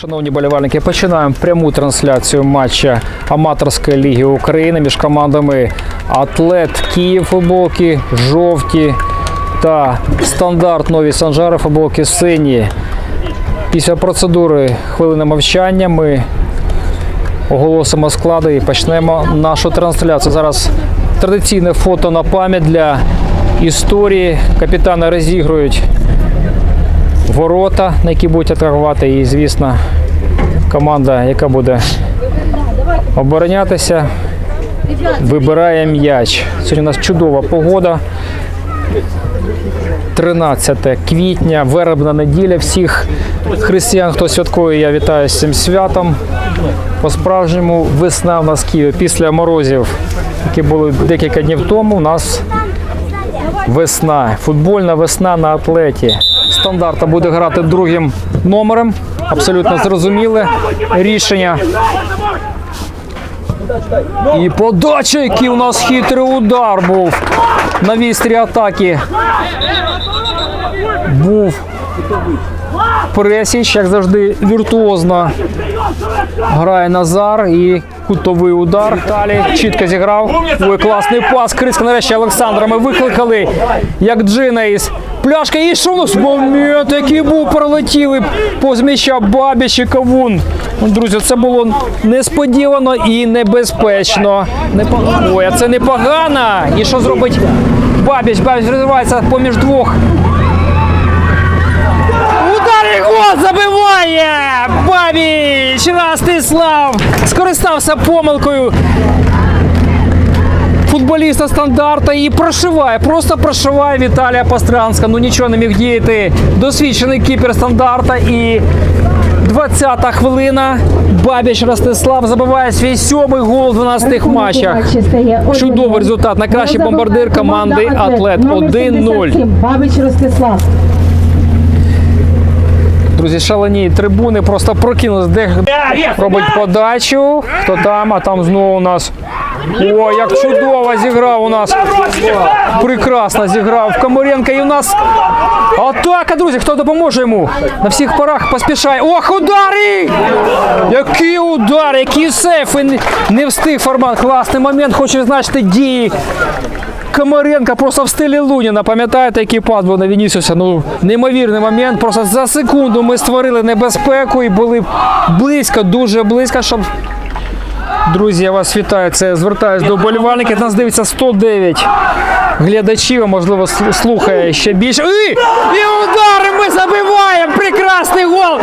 Шановні болівальники, починаємо пряму трансляцію матча аматорської ліги України між командами Атлет Київ футболки жовті та стандарт Нові Санжари футболки сині. Після процедури хвилини мовчання ми оголосимо склади і почнемо нашу трансляцію. Зараз традиційне фото на пам'ять для історії. Капітани розігрують ворота, на які будуть атакувати. І, звісно, команда, яка буде оборонятися, вибирає м'яч. Сьогодні у нас чудова погода. 13 квітня, вербна неділя. Всіх християн, хто святкує, я вітаю з цим святом. По-справжньому весна в нас Києві після морозів, які були декілька днів тому. У нас весна, футбольна весна на атлеті. Стандарта буде грати другим номером. Абсолютно зрозуміле рішення. І подача, який у нас хитрий удар був на вістрі атаки. Був Пресіч, як завжди, віртуозно грає Назар і кутовий удар. Далі чітко зіграв. Ой, класний пас. Криска нарешті Олександра. Ми викликали як Джина із пляшки. І що у нас момент, який був пролетіли повз м'яча Бабіч і Кавун. Друзі, це було несподівано і небезпечно. Непо- Ой, а це непогано. І що зробить Бабіч? Бабіч розривається поміж двох Удар гол забиває! Бабіч! Ростислав скористався помилкою футболіста стандарта і прошиває, просто прошиває Віталія Пастранська. Ну нічого не міг діяти. Досвідчений кіпер стандарта і 20-та хвилина. Бабіч Ростислав забиває свій сьомий гол в 12 матчах. Чудовий результат. Найкращий бомбардир команди Атлет 1-0. Бабич Ростислав. Друзі, шалені трибуни просто прокинулись, де робить подачу. Хто там, а там знову у нас. О, як чудово зіграв у нас. Прекрасно зіграв Комаренко. І у нас атака, друзі. Хто допоможе йому? На всіх парах поспішає. Ох, удари! Який удар, який сейф! І не- встиг формат. Класний момент. Хочу відзначити дії Комаренко просто в стилі Луніна. Пам'ятаєте, який пас був на Вінісіуса? Ну, неймовірний момент. Просто за секунду ми створили небезпеку і були близько, дуже близько, щоб. Друзі, я вас вітаю. Це звертаюсь до болівальників. Нас дивиться 109 глядачів, можливо, слухає ще більше. І, і удари ми забиваємо! Прекрасний гол!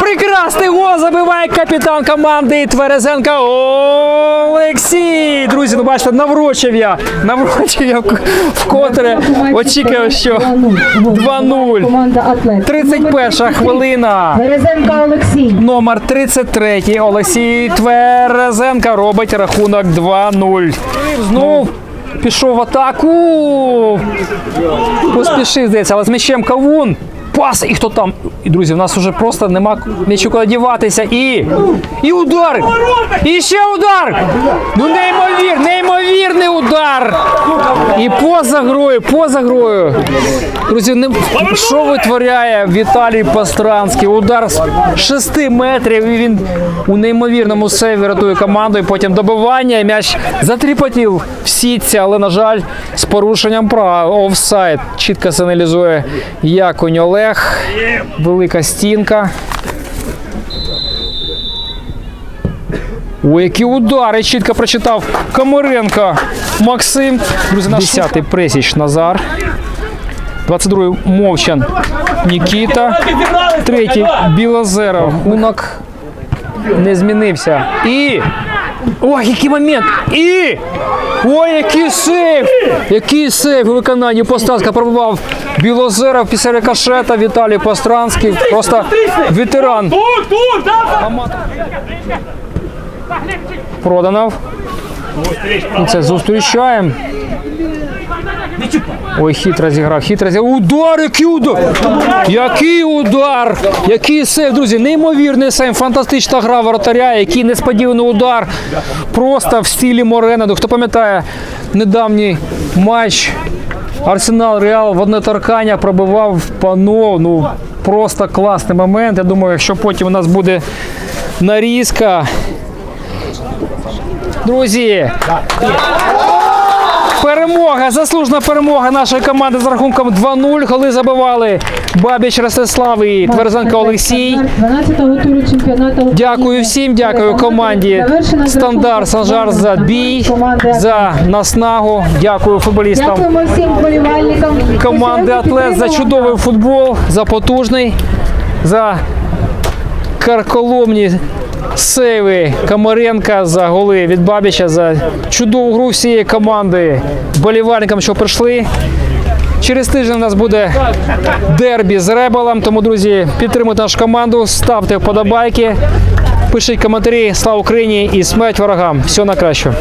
Прекрасний гол забиває капітан команди Тверезенка Олексій. Друзі, ну бачите, наврочив я. Наврочив я вкотре. Очікував, що 2-0. Команда Атлет. 31 хвилина. Березенко Олексій. Номер 33 Олексій Тверезенка робить рахунок 2-0. Знов пішов в атаку. Поспішив, здається, але з м'ячем Кавун. Пас, і хто там? І друзі, в нас вже просто нема м'ячу куди діватися. І. І удар! І ще удар! Ну неймовір, неймовірний удар! І поза грою, поза грою. Друзі, не... що витворяє Віталій Пастранський? Удар з 6 метрів. І він у неймовірному сейві рятує команду. І потім добивання. І м'яч затріпотів в сітці, але, на жаль, з порушенням права. Офсайд. Чітко сигналізує Якунь Олег. Велика стінка. Ой, які удари! Чітко прочитав Комаренко Максим. Друзі, наш 10-й Пресіч Назар. 22-й Мовчан Нікіта. Третій Білозеров. Рахунок не змінився. І. Ой, який момент! І. Ой, який сейф! Який сейф у виконанні Постранська пробував Білозеров після рикошета Віталій Постранський. Просто ветеран. Тут, тут, да! Проданов. Це зустрічаємо. Ой, хитро зіграв, хитро зіграв. Удар, який удар! Який удар! Який сейв, друзі, неймовірний сейв, фантастична гра воротаря, який несподіваний удар. Просто в стилі Морена. Ну, Хто пам'ятає недавній матч Арсенал Реал в одне торкання пробивав пано. Ну, Просто класний момент. Я думаю, якщо потім у нас буде нарізка. Друзі, перемога, заслужена перемога нашої команди з рахунком 2-0, коли забивали Бабіч Ростислав і Тверзенко Олексій. 12-го туру чемпіонату. Дякую всім, дякую команді Стандарт Санжар за бій, за наснагу. Дякую футболістам Дякуємо всім вболівальникам. команди Атлет за чудовий футбол, за потужний, за карколомні сейви Комаренка, за голи від Бабіча, за чудову гру всієї команди, болівальникам, що прийшли. Через тиждень у нас буде дербі з Ребелом. Тому, друзі, підтримуйте нашу команду, ставте вподобайки, пишіть коментарі. Слава Україні і смерть ворогам. Все на краще.